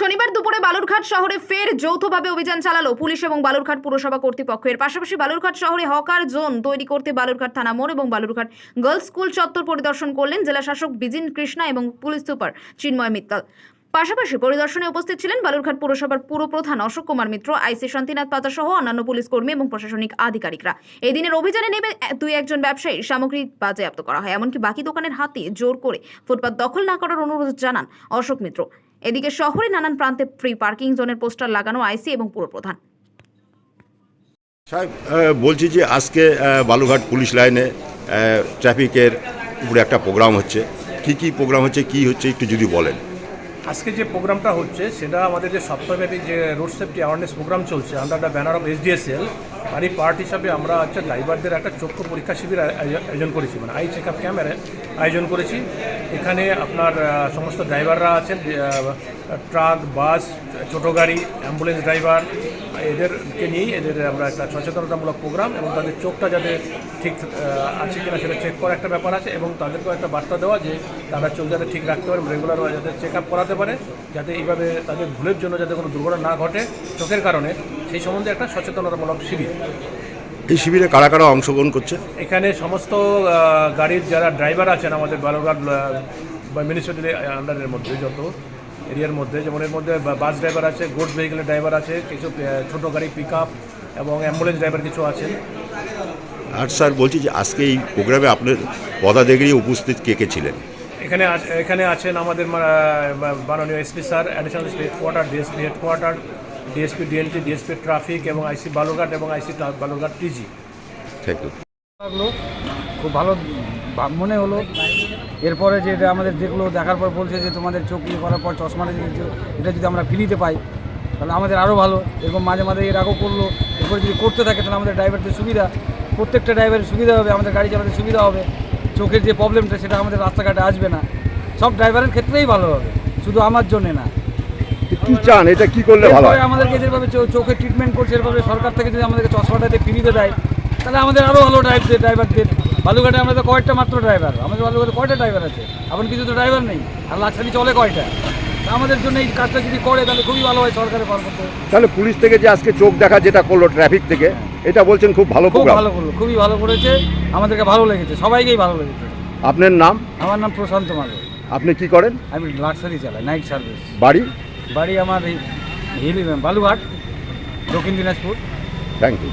শনিবার দুপুরে বালুরঘাট শহরে ফের যৌথভাবে অভিযান চালালো পুলিশ এবং বালুরঘাট পুরসভা কর্তৃপক্ষের। পাশাপাশি বালুরঘাট শহরে হকার জোন তৈরি করতে বালুরঘাট থানা মোড় এবং বালুরঘাট গার্লস স্কুল চত্বর পরিদর্শন করলেন জেলা শাসক বিজিন কৃষ্ণা এবং পুলিশ সুপার চিন্ময় মিত্তাল। পাশাপাশি পরিদর্শনে উপস্থিত ছিলেন বালুরঘাট পুরসভার পুর প্রধান অশোক কুমার মিত্র, আইসি শান্তিনাথ পাতা সহ অন্যান্য পুলিশ কর্মী এবং প্রশাসনিক আধিকারিকরা। এই দিনের অভিযানে নেমে দুই একজন ব্যবসায়ী সামগ্রী বাজেয়াপ্ত করা হয়, এমনকি বাকি দোকানের হাতে জোর করে ফুটপাত দখল না করার অনুরোধ জানান অশোক মিত্র। এদিকে শহরে নানান প্রান্তে ফ্রি পার্কিং জোনের পোস্টার লাগানো আইসি এবং পুরপ্রধান সাহেব বলছি যে আজকে বালুঘাট পুলিশ লাইনে ট্রাফিকের উপরে একটা প্রোগ্রাম হচ্ছে। কি কি প্রোগ্রাম হচ্ছে, কি হচ্ছে একটু যদি বলেন। আজকে যে প্রোগ্রামটা হচ্ছে, সেটা আমাদের যে সপ্তাহব্যাপী যে রোড সেফটি অ্যাওয়ারনেস প্রোগ্রাম চলছে under the banner of SDSL এই পার্ট হিসাবে আমরা হচ্ছে ড্রাইভারদের একটা চক্ষু পরীক্ষা শিবির আয়- আয়- আয়োজন করেছি। মানে আই চেক আপ ক্যাম্পের আয়োজন করেছি। এখানে আপনার সমস্ত ড্রাইভাররা আছেন ট্রাক, বাস, ছোটো গাড়ি অ্যাম্বুলেন্স ড্রাইভার এদেরকে নিয়েই এদের আমরা একটা সচেতনতামূলক প্রোগ্রাম এবং তাদের চোখটা যাতে ঠিক আছে কিনা সেটা চেক করা একটা ব্যাপার আছে এবং তাদেরকেও একটা বার্তা দেওয়া যে তারা চোখ যাতে ঠিক রাখতে পারে রেগুলার যাতে চেক আপ করাতে পারে যাতে এইভাবে তাদের ভুলের জন্য যাতে কোনো দুর্ঘটনা না ঘটে চোখের কারণে সেই সম্বন্ধে একটা সচেতনতামূলক শিবির। এই শিবিরে কারা কারা অংশগ্রহণ করছে? এখানে সমস্ত গাড়ির যারা ড্রাইভার আছেন আমাদের বালুরঘাট বা মিউনিসিপ্যালিটি আন্ডারের মধ্যে যত এরিয়ার মধ্যে। যেমন এর মধ্যে বাস ড্রাইভার আছে গোড ভেহিকেলের ড্রাইভার আছে কিছু ছোট গাড়ি পিক আপ এবং অ্যাম্বুলেন্স ড্রাইভার কিছু আছেন। আর স্যার বলছি যে আজকে এই প্রোগ্রামে আপনার পদাধিকারী উপস্থিত কে কে ছিলেন? এখানে আছ- এখানে আছেন আমাদের মাননীয় SP sir additional headquarter DSP headquarter DSP DNT DSP traffic এবং আইসি বালুরঘাট এবং IC Balurghat TG thank you লাগল। খুব ভালো মনে হলো। এরপরে যে এটা আমাদের দেখল দেখার পর বলছে যে তোমাদের চোখ ইয়ে করার পর চশমাটা যদি এটা যদি আমরা ফ্রিতে পাই তাহলে আমাদের আরও ভালো। এরকম মাঝে মাঝে এর আগেও করল। এরপরে যদি করতে থাকে তাহলে আমাদের ড্রাইভারদের সুবিধা। প্রত্যেকটা ড্রাইভারের সুবিধা হবে আমাদের গাড়ি চালাতে সুবিধা হবে। চোখের যে প্রবলেমটা সেটা আমাদের রাস্তাঘাটে আসবে না। সব ড্রাইভারের ক্ষেত্রেই ভালো হবে শুধু আমার জন্যে না। কি চান? এটা কি করলে ভালো আমাদেরকে যেভাবে চোখের ট্রিটমেন্ট করছে এরভাবে সরকার থেকে যদি আমাদেরকে চশমাটাতে ফ্রিতে দেয় তাহলে আমাদের আরও ভালো ড্রাইভারদের ড্রাইভারদের বালুঘাটে আমাদের কয়েকটা মাত্র ড্রাইভার আমাদের বালুঘাটে কয়টা ড্রাইভার আছে? এখন কিছু তো ড্রাইভার নেই। আর লাক্সারি চলে কয়টা? আমাদের জন্য এই কাজটা যদি করে তাহলে খুবই ভালো হয় সরকারের কর্মত তাহলে পুলিশ থেকে যে আজকে চোখ দেখা যেটা করল ট্রাফিক থেকে এটা বলছেন খুব ভালো খুব ভালো করল খুবই ভালো করেছে। আমাদেরকে ভালো লেগেছে সবাইকেই ভালো লেগেছে। আপনার নাম? আমার নাম প্রশান্ত মালে আপনি কি করেন? আমি লাক্সারি চালাই নাইট সার্ভিস বাড়ি? বাড়ি আমার এই হিলি বালুঘাট দক্ষিণ দিনাজপুর। Thank you